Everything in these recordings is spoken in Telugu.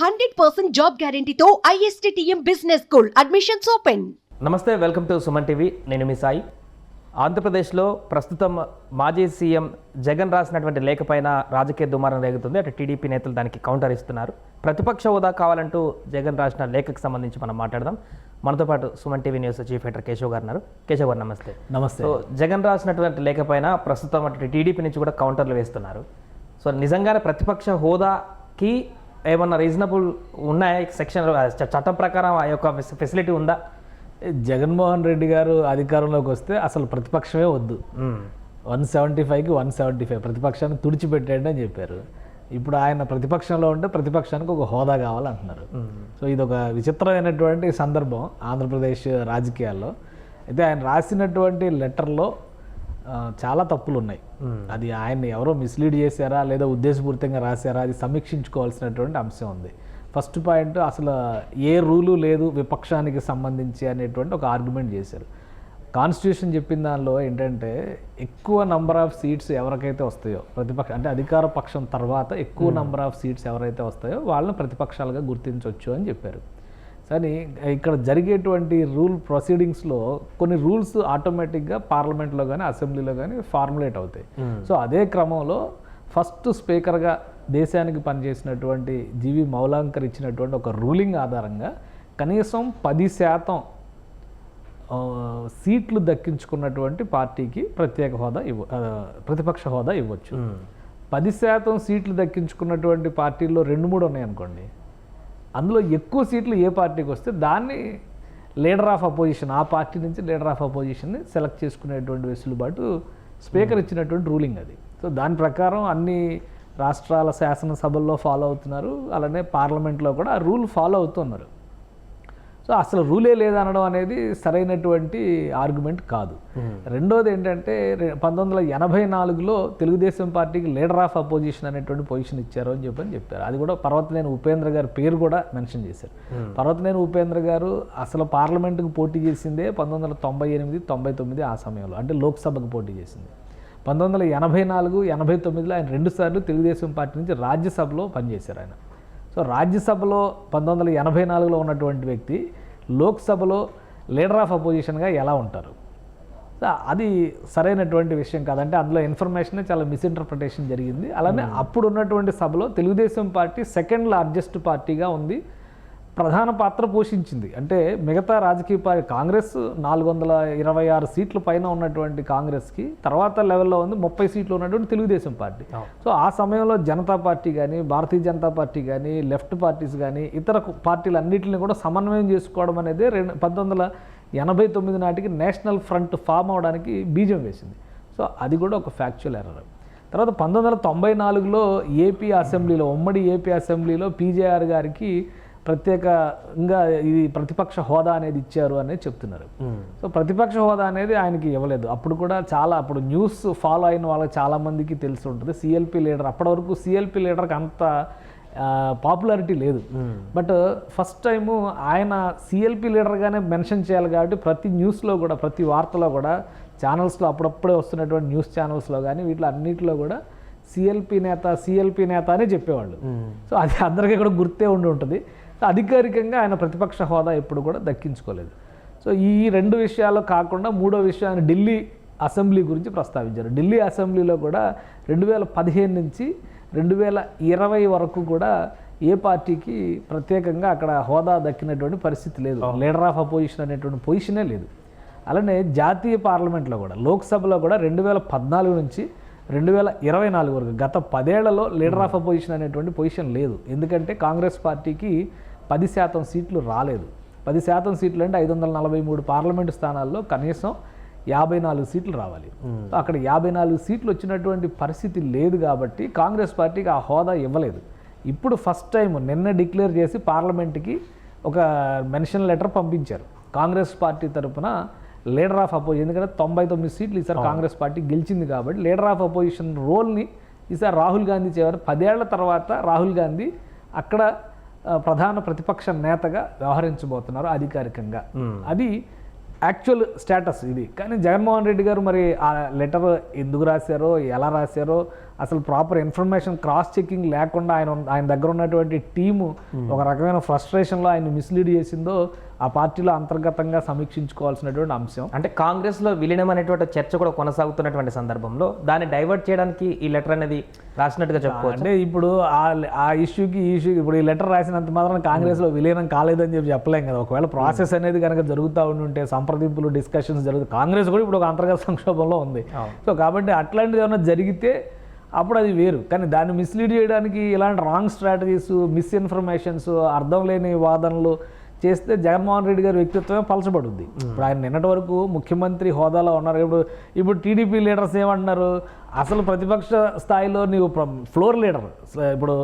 Hundred percent job గ్యారంటీతో ISTTM business school admissions open. నమస్తే వెల్కమ్ టు సుమన్ టీవీ. నేను మీ సాయి. ఆంధ్రప్రదేశ్లో ప్రస్తుతం మాజీ సీఎం జగన్ రాసినటువంటి లేఖ పైన రాజకీయ దుమారం రేగుతుంది. అటు టీడీపీ నేతలు దానికి కౌంటర్ ఇస్తున్నారు. ప్రతిపక్ష హోదా కావాలంటూ జగన్ రాసిన లేఖకు సంబంధించి మనం మాట్లాడదాం. మనతో పాటు Suman TV news chief editor Keshav గారు ఉన్నారు. కేశవ్ గారు నమస్తే. నమస్తే. సో జగన్ రాసినటువంటి లేఖ పైన ప్రస్తుతం అటు టీడీపీ నుంచి కూడా కౌంటర్లు వేస్తున్నారు. సో నిజంగానే ప్రతిపక్ష హోదాకి ఏమన్నా రీజనబుల్ ఉన్నాయా సెక్షన్ చట్టం ప్రకారం ఆ యొక్క ఫెసిలిటీ ఉందా? జగన్మోహన్ రెడ్డి గారు అధికారంలోకి వస్తే అసలు ప్రతిపక్షమే వద్దు. వన్ సెవెంటీ ఫైవ్కి వన్ సెవెంటీ ఫైవ్. ప్రతిపక్షాన్ని తుడిచిపెట్టండి అని చెప్పారు. ఇప్పుడు ఆయన ప్రతిపక్షంలో ఉంటే ప్రతిపక్షానికి ఒక హోదా కావాలంటున్నారు. సో ఇది ఒక విచిత్రమైనటువంటి సందర్భం ఆంధ్రప్రదేశ్ రాజకీయాల్లో. అయితే ఆయన రాసినటువంటి లెటర్లో చాలా తప్పులు ఉన్నాయి అది ఆయన్ని ఎవరో మిస్లీడ్ చేశారా లేదా ఉద్దేశపూరితంగా రాశారా అది సమీక్షించుకోవాల్సినటువంటి అంశం ఉంది. ఫస్ట్ పాయింట్ అసలు ఏ రూలు లేదు విపక్షానికి సంబంధించి అనేటువంటి ఒక ఆర్గ్యుమెంట్ చేశారు. కాన్స్టిట్యూషన్ చెప్పిన దానిలో ఏంటంటే ఎక్కువ నంబర్ ఆఫ్ సీట్స్ ఎవరికైతే వస్తాయో ప్రతిపక్ష అంటే అధికార పక్షం తర్వాత ఎక్కువ నంబర్ ఆఫ్ సీట్స్ ఎవరైతే వస్తాయో వాళ్ళని ప్రతిపక్షాలుగా గుర్తించవచ్చు అని చెప్పారు. కానీ ఇక్కడ జరిగేటువంటి రూల్ ప్రొసీడింగ్స్లో కొన్ని రూల్స్ ఆటోమేటిక్గా పార్లమెంట్లో కానీ అసెంబ్లీలో కానీ ఫార్ములేట్ అవుతాయి. సో అదే క్రమంలో ఫస్ట్ స్పీకర్గా దేశానికి పనిచేసినటువంటి జీవి మౌలాంకర్ ఇచ్చినటువంటి ఒక రూలింగ్ ఆధారంగా కనీసం పది శాతం సీట్లు దక్కించుకున్నటువంటి పార్టీకి ప్రత్యేక హోదా ఇవ్వ ప్రతిపక్ష హోదా ఇవ్వచ్చు. పది శాతం సీట్లు దక్కించుకున్నటువంటి పార్టీల్లో రెండు మూడు ఉన్నాయనుకోండి అందులో ఎక్కువ సీట్లు ఏ పార్టీకి వస్తే దాన్ని లీడర్ ఆఫ్ అపోజిషన్ ఆ పార్టీ నుంచి లీడర్ ఆఫ్ అపోజిషన్ని సెలెక్ట్ చేసుకునేటువంటి వెసులుబాటు స్పీకర్ ఇచ్చినటువంటి రూలింగ్ అది. సో దాని ప్రకారం అన్ని రాష్ట్రాల శాసనసభల్లో ఫాలో అవుతున్నారు. అలానే పార్లమెంట్లో కూడా ఆ రూల్ ఫాలో అవుతున్నారు. సో అసలు రూలే లేదనడం అనేది సరైనటువంటి ఆర్గ్యుమెంట్ కాదు. రెండోది ఏంటంటే పంతొమ్మిది వందల ఎనభై నాలుగులో తెలుగుదేశం పార్టీకి లీడర్ ఆఫ్ అపోజిషన్ అనేటువంటి పొజిషన్ ఇచ్చారు అని చెప్పని చెప్పారు. అది కూడా పర్వతనేని ఉపేంద్ర గారి పేరు కూడా మెన్షన్ చేశారు. పర్వతనేని ఉపేంద్ర గారు అసలు పార్లమెంటుకు పోటీ చేసిందే పంతొమ్మిది వందల తొంభై ఎనిమిది తొంభై తొమ్మిది ఆ సమయంలో అంటే లోక్సభకు పోటీ చేసింది. పంతొమ్మిది వందల ఎనభై నాలుగు ఎనభై తొమ్మిదిలో ఆయన రెండుసార్లు తెలుగుదేశం పార్టీ నుంచి రాజ్యసభలో పనిచేశారు ఆయన. సో రాజ్యసభలో పంతొమ్మిది వందల ఎనభై నాలుగులో ఉన్నటువంటి వ్యక్తి లోక్సభలో లీడర్ ఆఫ్ అపోజిషన్గా ఎలా ఉంటారు? అది సరైనటువంటి విషయం కాదంటే అందులో ఇన్ఫర్మేషన్ చాలా మిస్ఇంటర్ప్రిటేషన్ జరిగింది. అలానే అప్పుడు ఉన్నటువంటి సభలో తెలుగుదేశం పార్టీ సెకండ్ లార్జెస్ట్ పార్టీగా ఉంది. ప్రధాన పాత్ర పోషించింది. అంటే మిగతా రాజకీయ పార్టీ కాంగ్రెస్ నాలుగు వందల ఇరవై ఆరు సీట్ల పైన ఉన్నటువంటి కాంగ్రెస్కి తర్వాత లెవెల్లో ఉంది ముప్పై సీట్లు ఉన్నటువంటి తెలుగుదేశం పార్టీ. సో ఆ సమయంలో జనతా పార్టీ కానీ భారతీయ జనతా పార్టీ కానీ లెఫ్ట్ పార్టీస్ కానీ ఇతర పార్టీలు అన్నింటిని కూడా సమన్వయం చేసుకోవడం అనేది రెండు పంతొమ్మిది వందల ఎనభై తొమ్మిది నాటికి నేషనల్ ఫ్రంట్ ఫామ్ అవడానికి బీజం వేసింది. సో అది కూడా ఒక ఫ్యాక్చువల్ ఎర్రర్. తర్వాత పంతొమ్మిది వందల తొంభై నాలుగులో ఏపీ అసెంబ్లీలో ఉమ్మడి ఏపీ అసెంబ్లీలో పీజేఆర్ గారికి ప్రత్యేకంగా ఇది ప్రతిపక్ష హోదా అనేది ఇచ్చారు అనేది చెప్తున్నారు. సో ప్రతిపక్ష హోదా అనేది ఆయనకి ఇవ్వలేదు. అప్పుడు కూడా చాలా అప్పుడు న్యూస్ ఫాలో అయిన వాళ్ళకి చాలా మందికి తెలిసి ఉంటుంది. సిఎల్పి లీడర్ అప్పటి వరకు సిఎల్పి లీడర్కి అంత పాపులారిటీ లేదు. బట్ ఫస్ట్ టైము ఆయన సిఎల్పి లీడర్గానే మెన్షన్ చేయాలి కాబట్టి ప్రతి న్యూస్లో కూడా ప్రతి వార్తలో కూడా ఛానల్స్లో అప్పుడప్పుడే వస్తున్నటువంటి న్యూస్ ఛానల్స్లో కానీ వీటిలో అన్నింటిలో కూడా సిఎల్పి నేత సిఎల్పి నేత అనే చెప్పేవాళ్ళు. సో అది అందరికీ కూడా గుర్తే ఉండి ఉంటుంది. అధికారికంగా ఆయన ప్రతిపక్ష హోదా ఎప్పుడు కూడా దక్కించుకోలేదు. సో ఈ రెండు విషయాలు కాకుండా మూడో విషయాన్ని ఢిల్లీ అసెంబ్లీ గురించి ప్రస్తావించారు. ఢిల్లీ అసెంబ్లీలో కూడా రెండు వేల పదిహేను నుంచి రెండు వేల ఇరవై వరకు కూడా ఏ పార్టీకి ప్రత్యేకంగా అక్కడ హోదా దక్కినటువంటి పరిస్థితి లేదు. లీడర్ ఆఫ్ అపోజిషన్ అనేటువంటి పొజిషనే లేదు. అలానే జాతీయ పార్లమెంట్లో కూడా లోక్సభలో కూడా రెండు వేల పద్నాలుగు నుంచి రెండు వేల ఇరవై నాలుగు వరకు గత పదేళ్ళలో లీడర్ ఆఫ్ అపోజిషన్ అనేటువంటి పొజిషన్ లేదు. ఎందుకంటే కాంగ్రెస్ పార్టీకి పది శాతం సీట్లు రాలేదు. పది శాతం సీట్లు అంటే ఐదు వందల నలభై మూడు పార్లమెంటు స్థానాల్లో కనీసం యాభై నాలుగు సీట్లు రావాలి. అక్కడ యాభై నాలుగు సీట్లు వచ్చినటువంటి పరిస్థితి లేదు కాబట్టి కాంగ్రెస్ పార్టీకి ఆ హోదా ఇవ్వలేదు. ఇప్పుడు ఫస్ట్ టైం నిన్న డిక్లేర్ చేసి పార్లమెంట్కి ఒక మెన్షన్ లెటర్ పంపించారు. కాంగ్రెస్ పార్టీ తరపున లీడర్ ఆఫ్ అపోజిషన్ ఎందుకంటే తొంభై తొమ్మిది సీట్లు ఈసారి కాంగ్రెస్ పార్టీ గెలిచింది కాబట్టి లీడర్ ఆఫ్ అపోజిషన్ రోల్ని ఈసారి రాహుల్ గాంధీ చేయాలి. పదేళ్ళ తర్వాత రాహుల్ గాంధీ అక్కడ ప్రధాన ప్రతిపక్ష నేతగా వ్యవహరించబోతున్నారు అధికారికంగా. అది యాక్చువల్ స్టేటస్ ఇది. కానీ జగన్మోహన్ రెడ్డి గారు మరి ఆ లెటర్ ఎందుకు రాశారో ఎలా రాశారో అసలు ప్రాపర్ ఇన్ఫర్మేషన్ క్రాస్ చెకింగ్ లేకుండా ఆయన ఆయన దగ్గర ఉన్నటువంటి టీము ఒక రకమైన ఫ్రస్ట్రేషన్లో ఆయన మిస్లీడ్ చేసిందో ఆ పార్టీలో అంతర్గతంగా సమీక్షించుకోవాల్సినటువంటి అంశం. అంటే కాంగ్రెస్లో విలీనం అనేటువంటి చర్చ కూడా కొనసాగుతున్నటువంటి సందర్భంలో దాన్ని డైవర్ట్ చేయడానికి ఈ లెటర్ అనేది రాసినట్టుగా చెప్పుకోవచ్చు. అంటే ఇప్పుడు ఆ ఆ ఇష్యూకి ఈ ఇష్యూకి ఇప్పుడు ఈ లెటర్ రాసినంత మాత్రం కాంగ్రెస్లో విలీనం కాలేదని చెప్పి చెప్పలేం కదా. ఒకవేళ ప్రాసెస్ అనేది కనుక జరుగుతూ ఉండి ఉంటే సంప్రదింపులు డిస్కషన్స్ జరుగుతాయి కాంగ్రెస్ కూడా ఇప్పుడు ఒక అంతర్గత సంక్షోభంలో ఉంది. సో కాబట్టి అట్లాంటిది ఏమైనా జరిగితే అప్పుడు అది వేరు. కానీ దాన్ని మిస్లీడ్ చేయడానికి ఇలాంటి రాంగ్ స్ట్రాటజీస్ మిస్ఇన్ఫర్మేషన్స్ అర్థం లేని వాదనలు చేస్తే జగన్మోహన్ రెడ్డి గారి వ్యక్తిత్వమే పలచబడుద్ది. ఇప్పుడు ఆయన నిన్నటి వరకు ముఖ్యమంత్రి హోదాలో ఉన్నారు. ఇప్పుడు ఇప్పుడు టీడీపీ లీడర్స్ ఏమంటున్నారు? అసలు ప్రతిపక్ష స్థాయిలో నీవు ఫ్లోర్ లీడర్. ఇప్పుడు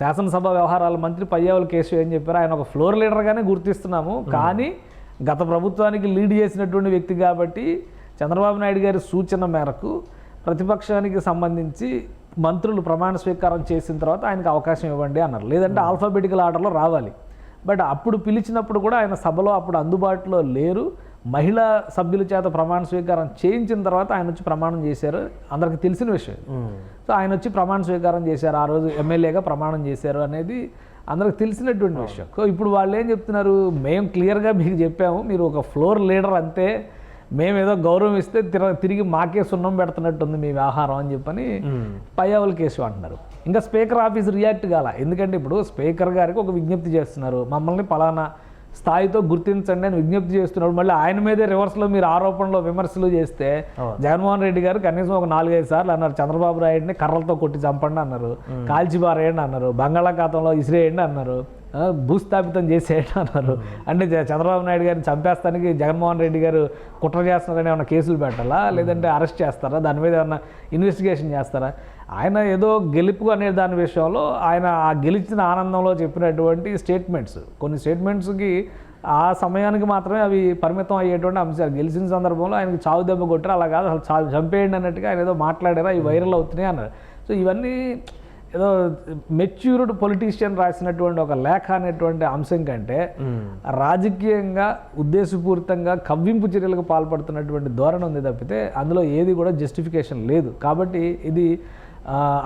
శాసనసభ వ్యవహారాల మంత్రి పయ్యావుల కేశవ్ ఏం చెప్పారు? ఆయన ఒక ఫ్లోర్ లీడర్గానే గుర్తిస్తున్నాము. కానీ గత ప్రభుత్వానికి లీడ్ చేసినటువంటి వ్యక్తి కాబట్టి చంద్రబాబు నాయుడు గారి సూచన మేరకు ప్రతిపక్షానికి సంబంధించి మంత్రులు ప్రమాణ స్వీకారం చేసిన తర్వాత ఆయనకు అవకాశం ఇవ్వండి అన్నారు. లేదంటే ఆల్ఫాబెటికల్ ఆర్డర్లో రావాలి. బట్ అప్పుడు పిలిచినప్పుడు కూడా ఆయన సభలో అప్పుడు అందుబాటులో లేరు. మహిళా సభ్యుల చేత ప్రమాణ స్వీకారం చేయించిన తర్వాత ఆయన వచ్చి ప్రమాణం చేశారు. అందరికీ తెలిసిన విషయం. సో ఆయన వచ్చి ప్రమాణ స్వీకారం చేశారు. ఆ రోజు ఎమ్మెల్యేగా ప్రమాణం చేశారు అనేది అందరికి తెలిసినటువంటి విషయం. సో ఇప్పుడు వాళ్ళు ఏం చెప్తున్నారు? మేము క్లియర్గా మీకు చెప్పాము. మీరు ఒక ఫ్లోర్ లీడర్ అంతే. మేము ఏదో గౌరవం ఇస్తే తిర తిరిగి మాకే సున్నం పెడుతున్నట్టుంది మీ వ్యవహారం అని చెప్పని పయ్యావుల కేసు అంటున్నారు. ఇంకా స్పీకర్ ఆఫీస్ రియాక్ట్ కాల. ఎందుకంటే ఇప్పుడు స్పీకర్ గారికి ఒక విజ్ఞప్తి చేస్తున్నారు. మమ్మల్ని పలానా స్థాయితో గుర్తించండి అని విజ్ఞప్తి చేస్తున్నారు. మళ్ళీ ఆయన మీదే రివర్స్లో మీరు ఆరోపణలు విమర్శలు చేస్తే జగన్మోహన్ రెడ్డి గారు కనీసం ఒక నాలుగైదు సార్లు అన్నారు. చంద్రబాబు నాయుడిని కర్రలతో కొట్టి చంపండి అన్నారు. కాల్చి పారేయండి అన్నారు. బంగాళాఖాతంలో ఇసిరేయండి అన్నారు. భూస్థాపితం చేసేటన్నారు అన్నారు. అంటే చంద్రబాబు నాయుడు గారిని చంపేస్తానికి జగన్మోహన్ రెడ్డి గారు కుట్ర చేస్తున్నారని ఏమైనా కేసులు పెట్టాలా? లేదంటే అరెస్ట్ చేస్తారా? దాని మీద ఏమైనా ఇన్వెస్టిగేషన్ చేస్తారా? ఆయన ఏదో గెలుపు అనే దాని విషయంలో ఆయన ఆ గెలిచిన ఆనందంలో చెప్పినటువంటి స్టేట్మెంట్స్. కొన్ని స్టేట్మెంట్స్కి ఆ సమయానికి మాత్రమే అవి పరిమితం అయ్యేటువంటి అంశాలు. గెలిచిన సందర్భంలో ఆయనకి చావు దెబ్బ కొట్టారు. అలా కాదు అసలు చంపేయండి అన్నట్టుగా ఆయన ఏదో మాట్లాడారు? అవి వైరల్ అవుతున్నాయి అన్నారు. సో ఇవన్నీ ఏదో మెచ్యూర్డ్ పొలిటీషియన్ రాసినటువంటి ఒక లేఖ అనేటువంటి అంశం కంటే రాజకీయంగా ఉద్దేశపూరితంగా కవ్వింపు చర్యలకు పాల్పడుతున్నటువంటి ధోరణి ఉంది తప్పితే అందులో ఏది కూడా జస్టిఫికేషన్ లేదు. కాబట్టి ఇది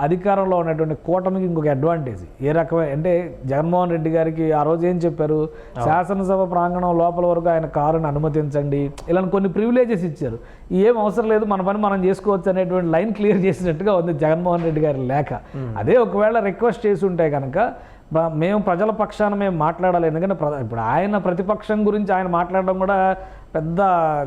అధికారంలో ఉన్నటువంటి కూటమికి ఇంకొక అడ్వాంటేజ్ ఏ రకమైన అంటే జగన్మోహన్ రెడ్డి గారికి ఆ రోజు ఏం చెప్పారు? శాసనసభ ప్రాంగణం లోపల వరకు ఆయన కారుని అనుమతించండి. ఇలా కొన్ని ప్రివిలేజెస్ ఇచ్చారు. ఏం అవసరం లేదు మన పని మనం చేసుకోవచ్చు అనేటువంటి లైన్ క్లియర్ చేసినట్టుగా ఉంది జగన్మోహన్ రెడ్డి గారి లేఖ. అదే ఒకవేళ రిక్వెస్ట్ చేసి ఉంటే కనుక మేము ప్రజల పక్షాన మేము మాట్లాడాలి. ఎందుకంటే ప్ర- ఇప్పుడు ఆయన ప్రతిపక్షం గురించి ఆయన మాట్లాడడం కూడా పెద్ద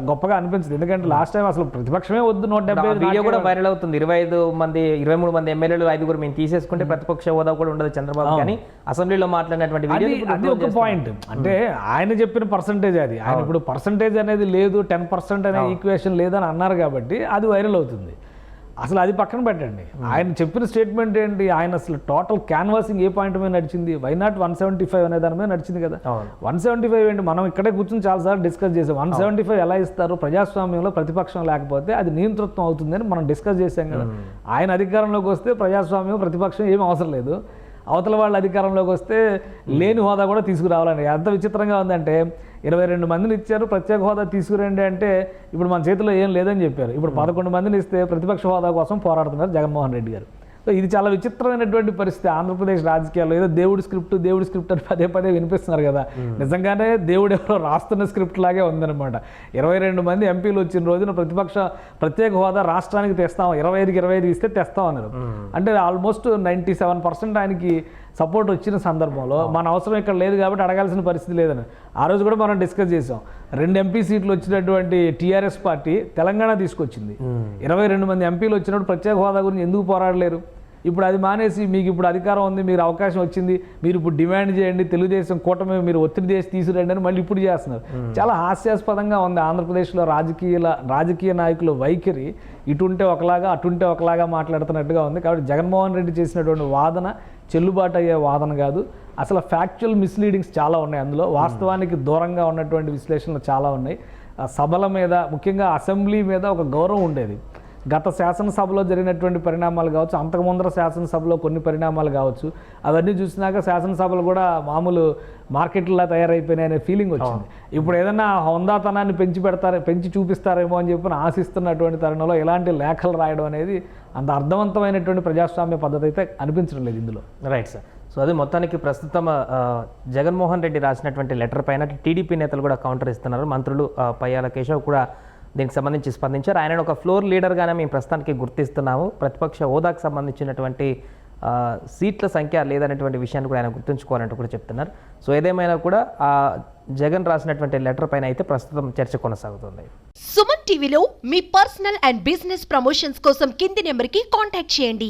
గొప్పగా అనిపించదు. ఎందుకంటే లాస్ట్ టైం అసలు ప్రతిపక్షమే వద్దు నూట డెబ్బై వీడియో కూడా వైరల్ అవుతుంది. ఇరవై ఐదు మంది ఇరవై మూడు మంది ఎమ్మెల్యేలు ఐదుగురు మేము తీసేసుకుంటే ప్రతిపక్ష హోదా కూడా ఉండదు చంద్రబాబు. కానీ అసెంబ్లీలో మాట్లాడినటువంటి అది వీడియో అది ఒక పాయింట్ అంటే ఆయన చెప్పిన పర్సంటేజ్ అది. ఆయన ఇప్పుడు పర్సంటేజ్ అనేది లేదు టెన్ పర్సెంట్ అనే ఈక్వేషన్ లేదని అన్నారు కాబట్టి అది వైరల్ అవుతుంది. అసలు అది పక్కన పెట్టండి. ఆయన చెప్పిన స్టేట్మెంట్ ఏంటి? ఆయన అసలు టోటల్ క్యాన్వాసింగ్ ఏ పాయింట్ మీద నడిచింది? Why not one seventy five అనే దాని మీద నడిచింది కదా. వన్ సెవెంటీ ఫైవ్ ఏంటి? మనం ఇక్కడే కూర్చొని చాలాసార్లు డిస్కస్ చేసాం. వన్ సెవెంటీ ఫైవ్ ఎలా ఇస్తారు? ప్రజాస్వామ్యంలో ప్రతిపక్షం లేకపోతే అది నియంతృత్వం అవుతుందని మనం డిస్కస్ చేసాం కదా. ఆయన అధికారంలోకి వస్తే ప్రజాస్వామ్యం ప్రతిపక్షం ఏం అవసరం లేదు. అవతల వాళ్ళ అధికారంలోకి వస్తే లేని హోదా కూడా తీసుకురావాలని ఎంత విచిత్రంగా ఉందంటే ఇరవై రెండు మందిని ఇచ్చారు ప్రత్యేక హోదా తీసుకురండి అంటే ఇప్పుడు మన చేతిలో ఏం లేదని చెప్పారు. ఇప్పుడు పదకొండు మందిని ఇస్తే ప్రతిపక్ష హోదా కోసం పోరాడుతున్నారు జగన్మోహన్ రెడ్డి గారు. సో ఇది చాలా విచిత్రమైనటువంటి పరిస్థితి. ఆంధ్రప్రదేశ్ రాజకీయాల్లో ఏదో దేవుడి స్క్రిప్ట్ దేవుడి స్క్రిప్ట్ అని పదే పదే వినిపిస్తున్నారు కదా. నిజంగానే దేవుడు ఎవరో రాస్తున్న స్క్రిప్ట్ లాగే ఉందన్నమాట. ఇరవై రెండు మంది ఎంపీలు వచ్చిన రోజున ప్రతిపక్ష ప్రత్యేక హోదా రాష్ట్రానికి తెస్తాం. ఇరవై ఐదుకి ఇరవై ఐదు ఇస్తే తెస్తాం అన్నారు. అంటే ఆల్మోస్ట్ నైంటీ సెవెన్ పర్సెంట్ ఆయనకి సపోర్ట్ వచ్చిన సందర్భంలో మన అవసరం ఇక్కడ లేదు కాబట్టి అడగాల్సిన పరిస్థితి లేదని. ఆ రోజు కూడా మనం డిస్కస్ చేసాం రెండు ఎంపీ సీట్లు వచ్చినటువంటి టీఆర్ఎస్ పార్టీ తెలంగాణ తీసుకొచ్చింది. ఇరవై రెండు మంది ఎంపీలు వచ్చినప్పుడు ప్రత్యేక హోదా గురించి ఎందుకు పోరాడలేరు? ఇప్పుడు అది మానేసి మీకు ఇప్పుడు అధికారం ఉంది మీరు అవకాశం వచ్చింది మీరు ఇప్పుడు డిమాండ్ చేయండి తెలుగుదేశం కూటమి మీరు ఒత్తిడి చేసి తీసుకురండి అని మళ్ళీ ఇప్పుడు చేస్తున్నారు. చాలా హాస్యాస్పదంగా ఉంది ఆంధ్రప్రదేశ్లో రాజకీయాల రాజకీయ నాయకుల వైఖరి. ఇటుంటే ఒకలాగా అటుంటే ఒకలాగా మాట్లాడుతున్నట్టుగా ఉంది. కాబట్టి జగన్మోహన్ రెడ్డి చేసినటువంటి వాదన చెల్లుబాటు అయ్యే వాదన కాదు. అసలు ఫ్యాక్చువల్ మిస్లీడింగ్స్ చాలా ఉన్నాయి అందులో. వాస్తవానికి దూరంగా ఉన్నటువంటి విశ్లేషణలు చాలా ఉన్నాయి. సభల మీద ముఖ్యంగా అసెంబ్లీ మీద ఒక గౌరవం ఉండేది. గత శాసనసభలో జరిగినటువంటి పరిణామాలు కావచ్చు అంతకు ముందర శాసనసభలో కొన్ని పరిణామాలు కావచ్చు అవన్నీ చూసినాక శాసనసభలు కూడా మామూలు మార్కెట్లా తయారైపోయినాయి అనే ఫీలింగ్ వచ్చింది. ఇప్పుడు ఏదైనా హొందాతనాన్ని పెంచి పెడతారు పెంచి చూపిస్తారేమో అని చెప్పి ఆశిస్తున్నటువంటి తరుణంలో ఎలాంటి లేఖలు రాయడం అనేది అంత అర్థవంతమైనటువంటి ప్రజాస్వామ్య పద్ధతి అయితే అనిపించడం లేదు ఇందులో. రైట్ సార్ సో అది మొత్తానికి ప్రస్తుతం జగన్మోహన్ రెడ్డి రాసినటువంటి లెటర్ పైన టీడీపీ నేతలు కూడా కౌంటర్ ఇస్తున్నారు. మంత్రులు పయ్యాల కేశవ్ కూడా దీనికి సంబంధించి స్పందించారు. ఆయన ఒక ఫ్లోర్ లీడర్గానే మేము ప్రస్తుతానికి గుర్తిస్తున్నాము. ప్రతిపక్ష హోదాకు సంబంధించినటువంటి సీట్ల సంఖ్య లేదనేటువంటి విషయాన్ని కూడా ఆయన గుర్తుంచుకోవాలంటూ కూడా చెప్తున్నారు. సో ఏదేమైనా కూడా ఆ జగన్ రాసినటువంటి లెటర్ పైన అయితే ప్రస్తుతం చర్చ కొనసాగుతుంది. సుమన్ టీవీలో మీ పర్సనల్ అండ్ బిజినెస్ ప్రమోషన్స్ కోసం కింది నెంబర్కి కాంటాక్ట్ చేయండి.